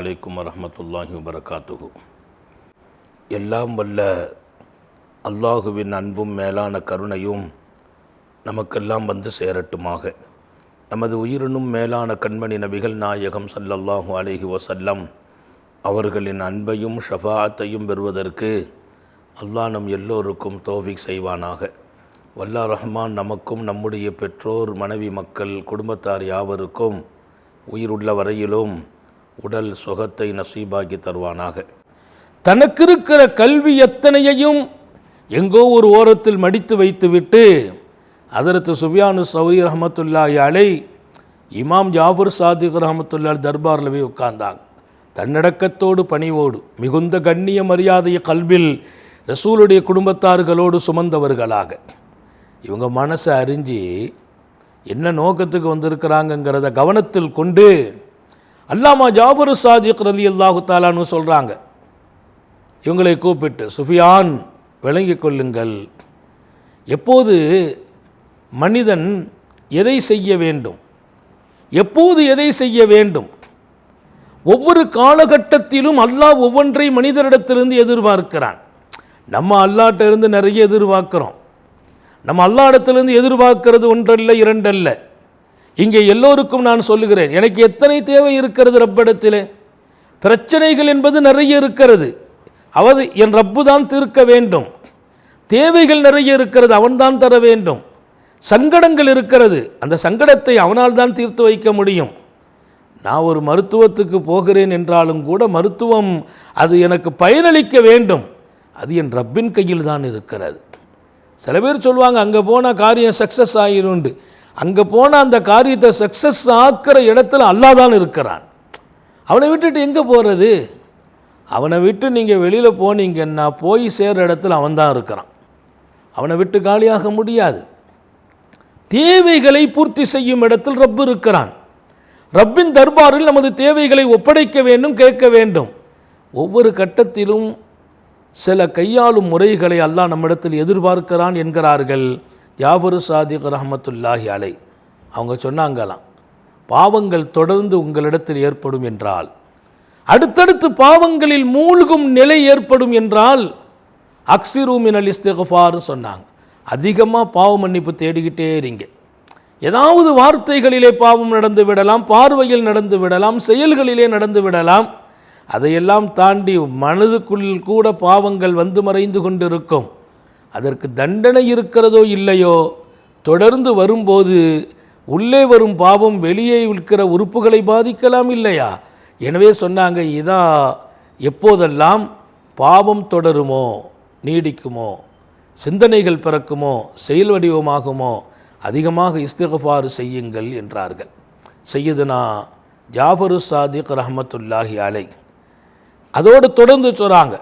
அலைக்கும் வரமத்துல்லாஹி வபரகாத்துஹு. எல்லாம் வல்ல அல்லாஹுவின் அன்பும் மேலான கருணையும் நமக்கெல்லாம் வந்து சேரட்டுமாக. நமது உயிரினும் மேலான கண்மணி நபிகள் நாயகம் சல்லல்லாஹு அலைஹி வசல்லம் அவர்களின் அன்பையும் ஷஃபாத்தையும் பெறுவதற்கு அல்லாஹ் நம் எல்லோருக்கும் தோஃபிக் செய்வானாக. வல்லா ரஹ்மான் நமக்கும் நம்முடைய பெற்றோர் மனைவி மக்கள் குடும்பத்தார் யாவருக்கும் உயிருள்ள வரையிலும் உடல் சுகத்தை நசீபாக்கி தருவானாக. தனக்கிருக்கிற கல்வி எத்தனையையும் எங்கோ ஒரு ஓரத்தில் மடித்து வைத்துவிட்டு அதற்கு சுஃபியானு சௌரி ரஹமத்துல்லாஹி அலை இமாம் ஜாஃபர் சாதிக் ரஹமத்துல்லால் தர்பாரில் போய் உட்கார்ந்தாங்க தன்னடக்கத்தோடு பணிவோடு மிகுந்த கண்ணிய மரியாதைய கல்வில் ரசூலுடைய குடும்பத்தார்களோடு சுமந்தவர்களாக. இவங்க மனசை அறிஞ்சு என்ன நோக்கத்துக்கு வந்திருக்கிறாங்கங்கிறத கவனத்தில் கொண்டு அல்லாமா ஜாஃபர் சாதிக் ரலி அல்லாஹு தாலான்னு சொல்கிறாங்க இவங்களை கூப்பிட்டு சுஃபியான் விளங்கிக் கொள்ளுங்கள். எப்போது மனிதன் எதை செய்ய வேண்டும்? எப்போது எதை செய்ய வேண்டும்? ஒவ்வொரு காலகட்டத்திலும் அல்லாஹ் ஒவ்வொன்றை மனிதரிடத்திலிருந்து எதிர்பார்க்கிறான். நம்ம அல்லாட்டிலிருந்து நிறைய எதிர்பார்க்கிறோம். நம்ம அல்லா இடத்திலிருந்து எதிர்பார்க்கிறது ஒன்றல்ல இரண்டல்ல. இங்கே எல்லோருக்கும் நான் சொல்லுகிறேன் எனக்கு எத்தனை தேவை இருக்கிறது ரப்பிடத்தில்? பிரச்சனைகள் என்பது நிறைய இருக்கிறது. அவது என் ரப்பு தான் தீர்க்க வேண்டும். தேவைகள் நிறைய இருக்கிறது அவன்தான் தர வேண்டும். சங்கடங்கள் இருக்கிறது அந்த சங்கடத்தை அவனால் தான் தீர்த்து வைக்க முடியும். நான் ஒரு மருத்துவத்துக்கு போகிறேன் என்றாலும் கூட மருத்துவம் அது எனக்கு பயனளிக்க வேண்டும். அது என் ரப்பின் கையில் தான் இருக்கிறது. சில பேர் சொல்லுவாங்க அங்கே போனால் காரியம் சக்ஸஸ் ஆகிருண்டு அங்கே போனால் அந்த காரியத்தை சக்ஸஸ் ஆக்கிற இடத்துல அல்லாஹ் தான் இருக்கிறான். அவனை விட்டுட்டு எங்கே போகிறது அவனை விட்டு நீங்கள் வெளியில் போனீங்கன்னா போய் சேர்கிற இடத்துல அவன் தான் இருக்கிறான். அவனை விட்டு காலியாக முடியாது. தேவைகளை பூர்த்தி செய்யும் இடத்தில் ரப்பு இருக்கிறான். ரப்பின் தர்பாரில் நமது தேவைகளை ஒப்படைக்க வேண்டும் கேட்க வேண்டும். ஒவ்வொரு கட்டத்திலும் சில கையாளும் முறைகளை அல்லாஹ் நம்மிடத்தில் எதிர்பார்க்கிறான் என்கிறார்கள். யாபரு சாதிக் ரஹமத்துல்லாஹி அலை. அவங்க சொன்னாங்களாம் பாவங்கள் தொடர்ந்து உங்களிடத்தில் ஏற்படும் என்றால் அடுத்தடுத்து பாவங்களில் மூழ்கும் நிலை ஏற்படும் என்றால் அக்ஸிரு மினல் சொன்னாங்க. அதிகமாக பாவ மன்னிப்பு தேடிக்கிட்டே இருங்க. ஏதாவது வார்த்தைகளிலே பாவம் நடந்து விடலாம் பார்வையில் நடந்து விடலாம் செயல்களிலே நடந்து விடலாம். அதையெல்லாம் தாண்டி மனதுக்குள் கூட பாவங்கள் வந்து மறைந்து கொண்டிருக்கும். அதற்கு தண்டனை இருக்கிறதோ இல்லையோ தொடர்ந்து வரும்போது உள்ளே வரும் பாவம் வெளியே இருக்கிற உறுப்புகளை பாதிக்கலாம் இல்லையா? எனவே சொன்னாங்க இதா எப்போதெல்லாம் பாவம் தொடருமோ நீடிக்குமோ சிந்தனைகள் பிறக்குமோ செயல் வடிவமாகுமோ அதிகமாக இஸ்திகஃபாறு செய்யுங்கள் என்றார்கள். செய்யுதுனா ஜாஃபரு சாதிக் ரஹமத்துல்லாஹி அலை அதோடு தொடர்ந்து சொல்கிறாங்க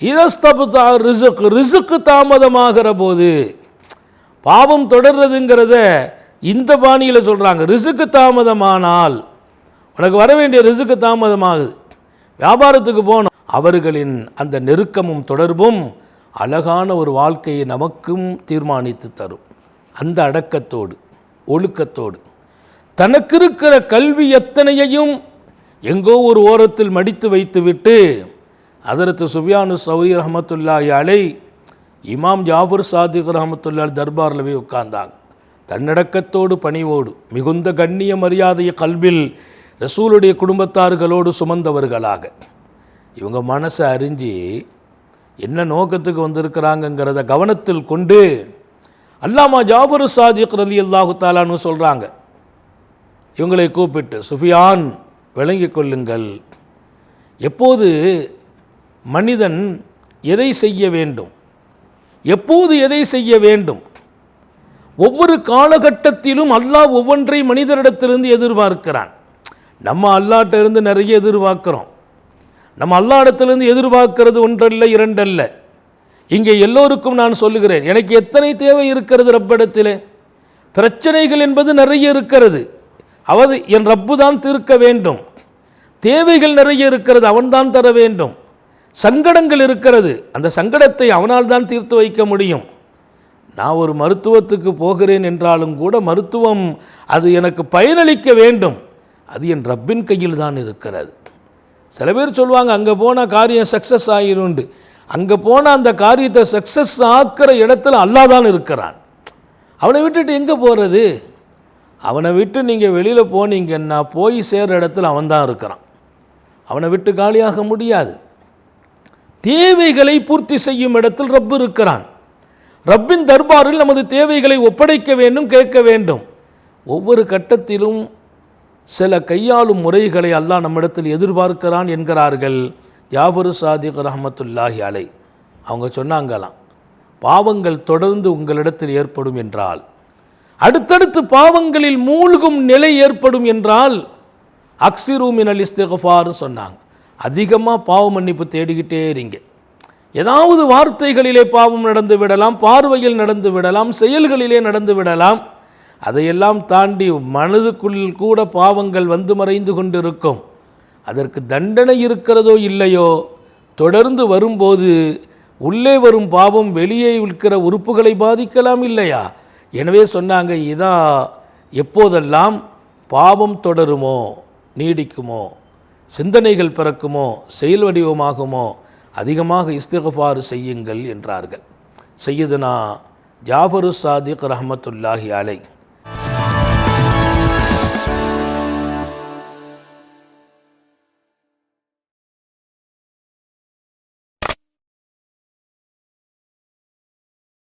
இரஸ்தபுதா ரிசுக்கு ரிசுக்கு தாமதமாகிற போது பாவம் தொடர்றதுங்கிறத இந்த பாணியில் சொல்கிறாங்க ரிசுக்கு தாமதமானால் உனக்கு வர வேண்டிய ரிசுக்கு தாமதமாகுது. வியாபாரத்துக்கு போனோம் அவர்களின் அந்த நெருக்கமும் தொடர்பும் அழகான ஒரு வாழ்க்கையை நமக்கும் தீர்மானித்து தரும். அந்த அடக்கத்தோடு ஒழுக்கத்தோடு. தனக்கு இருக்கிற கல்வி எத்தனையையும் எங்கோ ஒரு ஓரத்தில் மடித்து வைத்துவிட்டு அதரத்து சுஃபியானு சௌரி ரஹமத்துல்லாஹி அலை இமாம் ஜாஃபர் சாதிக் ரஹமத்துல்லால் தர்பாரில் போய் உட்கார்ந்தாங்க தன்னடக்கத்தோடு பணிவோடு மிகுந்த கண்ணிய மரியாதைய கல்வில் ரசூலுடைய குடும்பத்தார்களோடு சுமந்தவர்களாக. இவங்க மனசை அறிஞ்சு என்ன நோக்கத்துக்கு வந்திருக்கிறாங்கங்கிறத கவனத்தில் கொண்டு அல்லாமா ஜாஃபர் சாதிக் ரதி அல்லாஹு தாலான்னு சொல்கிறாங்க இவங்களை கூப்பிட்டு சுஃபியான் விளங்கி கொள்ளுங்கள். எப்போது மனிதன் எதை செய்ய வேண்டும்? எப்போது எதை செய்ய வேண்டும்? ஒவ்வொரு காலகட்டத்திலும் அல்லாஹ் ஒவ்வொன்றை மனிதரிடத்திலிருந்து எதிர்பார்க்கிறான். நம்ம அல்லாட்ட இருந்து நிறைய எதிர்பார்க்கிறோம். நம்ம அல்லா இடத்துலேருந்து எதிர்பார்க்கிறது ஒன்றல்ல இரண்டல்ல. இங்கே எல்லோருக்கும் நான் சொல்லுகிறேன் எனக்கு எத்தனை தேவை இருக்கிறது ரப்பிடத்திலே? பிரச்சனைகள் என்பது நிறைய இருக்கிறது. அவது என் ரப்பு தான் தீர்க்க வேண்டும். தேவைகள் நிறைய இருக்கிறது அவன்தான் தர வேண்டும். சங்கடங்கள் இருக்கிறது. அந்த சங்கடத்தை அவனால் தான் தீர்த்து வைக்க முடியும். நான் ஒரு மருத்துவத்துக்கு போகிறேன் என்றாலும் கூட மருத்துவம் அது எனக்கு பயனளிக்க வேண்டும். அது என் ரப்பின் கையில் தான் இருக்கிறது. சில பேர் சொல்லுவாங்க அங்கே போனால் காரியம் சக்ஸஸ் ஆகிருண்டு அங்கே போனால் அந்த காரியத்தை சக்ஸஸ் ஆக்கிற இடத்துல அல்லாஹ் தான் இருக்கிறான். அவனை விட்டுட்டு எங்கே போகிறது அவனை விட்டு நீங்கள் வெளியில் போனீங்கன்னா போய் சேர்கிற இடத்துல அவன் தான் இருக்கிறான். அவனை விட்டு காலியாக முடியாது. தேவைகளை பூர்த்தி செய்யும் இடத்தில் ரப்பு இருக்கிறான். ரப்பின் தர்பாரில் நமது தேவைகளை ஒப்படைக்க வேண்டும் கேட்க வேண்டும். ஒவ்வொரு கட்டத்திலும் சில கையாளும் முறைகளை அல்லாஹ் நம்மிடத்தில் எதிர்பார்க்கிறான் என்கிறார்கள். யாபரு சாதிக் ரஹமத்துல்லாஹி அலை. அவங்க சொன்னாங்களாம் பாவங்கள் தொடர்ந்து உங்களிடத்தில் ஏற்படும் என்றால் அடுத்தடுத்து பாவங்களில் மூழ்கும் நிலை ஏற்படும் என்றால் அக்சிரூமின் மினல் இஸ்திகஃபார் சொன்னாங்க. அதிகமாக பாவ மன்னிப்பு தேடிக்கிட்டே இருங்க. ஏதாவது வார்த்தைகளிலே பாவம் நடந்து விடலாம் பார்வையில் நடந்து விடலாம் செயல்களிலே நடந்து விடலாம். அதையெல்லாம் தாண்டி மனதுக்குள் கூட பாவங்கள் வந்து மறைந்து கொண்டிருக்கும். அதற்கு தண்டனை இருக்கிறதோ இல்லையோ தொடர்ந்து வரும்போது உள்ளே வரும் பாவம் வெளியே இருக்கிற உறுப்புகளை பாதிக்கலாம் இல்லையா? எனவே சொன்னாங்க இதா எப்போதெல்லாம் பாவம் தொடருமோ நீடிக்குமோ சிந்தனைகள் பிறக்குமோ செயல் வடிவமாகுமோ அதிகமாக இஸ்திகஃபாறு செய்யுங்கள் என்றார்கள். செய்யுதுனா ஜாஃபரு சாதிக் ரஹமத்துல்லாஹி அலை